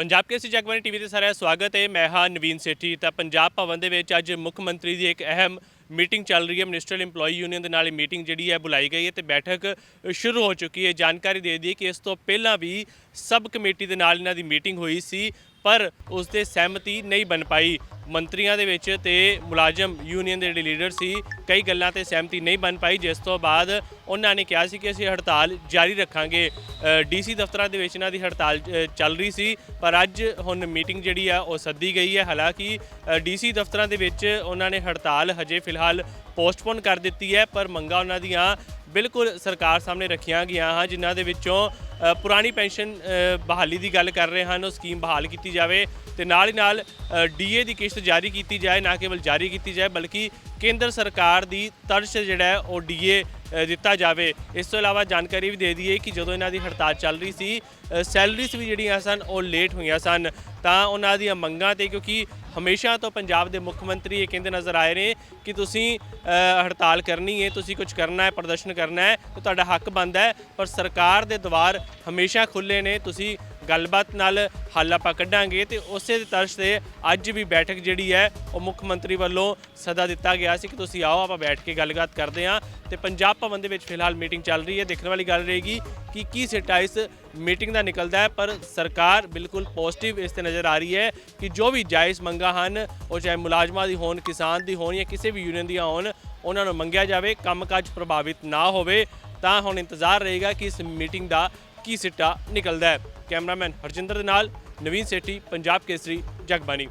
ਪੰਜਾਬ ਕੇਸੀ Jagbani TV ਤੇ ਸਾਰਿਆਂ ਦਾ ਸਵਾਗਤ ਹੈ। ਮੈਂ ਹਾਂ ਨਵੀਨ ਸੇਠੀ। ਤਾਂ ਪੰਜਾਬ ਭਵਨ ਦੇ ਵਿੱਚ ਅੱਜ ਮੁੱਖ ਮੰਤਰੀ ਦੀ ਇੱਕ ਅਹਿਮ ਮੀਟਿੰਗ ਚੱਲ ਰਹੀ ਹੈ। ਮਿਨਿਸਟਰੀਅਲ EMPLOYE ਯੂਨੀਅਨ ਦੇ ਨਾਲ ਇਹ ਮੀਟਿੰਗ ਜਿਹੜੀ ਹੈ ਬੁਲਾਈ ਗਈ ਹੈ ਤੇ ਬੈਠਕ ਸ਼ੁਰੂ ਹੋ ਚੁੱਕੀ ਹੈ। ਜਾਣਕਾਰੀ ਦੇ ਦਈਏ ਕਿ ਇਸ ਤੋਂ ਪਹਿਲਾਂ ਵੀ ਸਬ ਕਮੇਟੀ ਦੇ ਨਾਲ ਇਹਨਾਂ ਦੀ ਮੀਟਿੰਗ ਹੋਈ ਸੀ। ਪਰ ਉਸ 'ਤੇ ਸਹਿਮਤੀ ਨਹੀਂ ਬਣ ਪਾਈ। ਮੰਤਰੀਆਂ ਦੇ ਵਿੱਚ ਤੇ ਮੁਲਾਜ਼ਮ ਯੂਨੀਅਨ ਦੇ ਜਿਹੜੇ ਲੀਡਰ ਸੀ, ਕਈ ਗੱਲਾਂ ਤੇ ਸਹਿਮਤੀ ਨਹੀਂ ਬਣ ਪਾਈ। ਜਿਸ ਤੋਂ ਬਾਅਦ ਉਹਨਾਂ ਨੇ ਕਿਹਾ ਸੀ ਕਿ ਅਸੀਂ ਹੜਤਾਲ ਜਾਰੀ ਰੱਖਾਂਗੇ। ਡੀਸੀ ਦਫ਼ਤਰਾਂ ਦੇ ਵਿੱਚ ਇਹਨਾਂ ਦੀ ਹੜਤਾਲ ਚੱਲ ਰਹੀ ਸੀ, ਪਰ ਅੱਜ ਹੁਣ ਮੀਟਿੰਗ ਜਿਹੜੀ ਆ ਉਹ ਸੱਦੀ ਗਈ ਹੈ। ਹਾਲਾਂਕਿ ਡੀਸੀ ਦਫ਼ਤਰਾਂ ਦੇ ਵਿੱਚ ਉਹਨਾਂ ਨੇ ਹੜਤਾਲ ਹਜੇ ਫਿਲਹਾਲ ਪੋਸਟਪੋਨ ਕਰ ਦਿੱਤੀ ਹੈ, ਪਰ ਮੰਗਾਂ ਉਹਨਾਂ ਦੀਆਂ ਬਿਲਕੁਲ ਸਰਕਾਰ ਸਾਹਮਣੇ ਰੱਖੀਆਂ ਗਈਆਂ ਹਨ, ਜਿਨ੍ਹਾਂ ਦੇ ਵਿੱਚੋਂ ਪੁਰਾਣੀ ਪੈਨਸ਼ਨ ਬਹਾਲੀ ਦੀ ਗੱਲ ਕਰ ਰਹੇ ਹਨ, ਉਹ ਸਕੀਮ ਬਹਾਲ ਕੀਤੀ ਜਾਵੇ ਤੇ ਨਾਲ ਹੀ ਨਾਲ ਡੀਏ ਦੀ ਕਿਸ਼ਤ ਜਾਰੀ ਕੀਤੀ ਜਾਏ, ਨਾ ਕੇਵਲ ਜਾਰੀ ਕੀਤੀ ਜਾਏ, ਬਲਕਿ ਕੇਂਦਰ ਸਰਕਾਰ ਦੀ ਤਰਜ਼ ਜਿਹੜਾ ਹੈ, ਉਹ ਡੀਏ ਦਿੱਤਾ ਜਾਵੇ। ਇਸ ਤੋਂ ਇਲਾਵਾ ਜਾਣਕਾਰੀ ਵੀ ਦੇ ਦਈਏ ਕਿ ਜਦੋਂ ਇਹਨਾਂ ਦੀ ਹੜਤਾਲ ਚੱਲ ਰਹੀ ਸੀ ਸੈਲਰੀਜ਼ ਵੀ ਜਿਹੜੀਆਂ ਸਨ, ਉਹ ਲੇਟ ਹੋਈਆਂ ਸਨ। ਤਾਂ ਉਹਨਾਂ ਦੀਆਂ ਮੰਗਾਂ ਤੇ ਕਿਉਂਕਿ ਹਮੇਸ਼ਾ ਤੋਂ ਪੰਜਾਬ ਦੇ ਮੁੱਖ ਮੰਤਰੀ ਇਹ ਕਹਿੰਦੇ ਨਜ਼ਰ ਆਏ ਨੇ ਕਿ ਤੁਸੀਂ ਹੜਤਾਲ ਕਰਨੀ ਹੈ, ਤੁਸੀਂ ਕੁਝ ਕਰਨਾ ਹੈ, ਪ੍ਰਦਰਸ਼ਨ ਕਰਨਾ ਹੈ, ਤੇ ਤੁਹਾਡਾ ਹੱਕ ਬਣਦਾ ਹੈ, ਪਰ ਸਰਕਾਰ ਦੇ ਦਵਾਰ ਹਮੇਸ਼ਾ ਖੁੱਲੇ ਨੇ, ਤੁਸੀਂ ਗੱਲਬਾਤ ਨਾਲ ਹੱਲ ਆਪਾਂ ਕੱਢਾਂਗੇ ਤੇ ਉਸੇ ਦੇ ਤਰਸ ਤੇ ਅੱਜ ਵੀ ਬੈਠਕ ਜਿਹੜੀ ਹੈ, ਉਹ ਮੁੱਖ ਮੰਤਰੀ ਵੱਲੋਂ ਸੱਦਾ ਦਿੱਤਾ ਗਿਆ ਸੀ ਕਿ ਤੁਸੀਂ ਆਓ, ਆਪਾਂ ਬੈਠ ਕੇ ਗੱਲਬਾਤ ਕਰਦੇ ਹਾਂ ਤੇ ਪੰਜਾਬ ਭਵਨ ਦੇ ਵਿੱਚ ਫਿਲਹਾਲ ਮੀਟਿੰਗ ਚੱਲ ਰਹੀ ਹੈ। ਦੇਖਣ ਵਾਲੀ ਗੱਲ ਰਹੇਗੀ ਕਿ ਕੀ ਸਿੱਟਾ ਇਸ ਮੀਟਿੰਗ ਦਾ ਨਿਕਲਦਾ ਹੈ, ਪਰ ਸਰਕਾਰ ਬਿਲਕੁਲ ਪੋਜ਼ਿਟਿਵ ਇਸ ਤੇ ਨਜ਼ਰ ਆ ਰਹੀ ਹੈ ਕਿ ਜੋ ਵੀ ਜਾਇਜ਼ ਮੰਗਾਂ ਹਨ, ਉਹ ਚਾਹੇ ਮੁਲਾਜ਼ਮਾਂ ਦੀ ਹੋਣ, ਕਿਸਾਨ ਦੀ ਹੋਣ ਜਾਂ ਕਿਸੇ ਵੀ ਯੂਨੀਅਨ ਦੀਆਂ ਹੋਣ, ਉਹਨਾਂ ਨੂੰ ਮੰਗਿਆ ਜਾਵੇ। ਕੰਮਕਾਜ ਪ੍ਰਭਾਵਿਤ ਨਾ ਹੋਵੇ, ਤਾਂ ਹੁਣ ਇੰਤਜ਼ਾਰ ਰਹੇਗਾ ਕਿ ਇਸ ਮੀਟਿੰਗ ਦਾ ਕੀ ਸਿੱਟਾ ਨਿਕਲਦਾ ਹੈ? ਕੈਮਰਾਮੈਨ ਹਰਜਿੰਦਰ ਦੇ ਨਾਲ ਨਵੀਨ ਸੇਠੀ ਪੰਜਾਬ ਕੇਸਰੀ ਜਗਬਾਣੀ।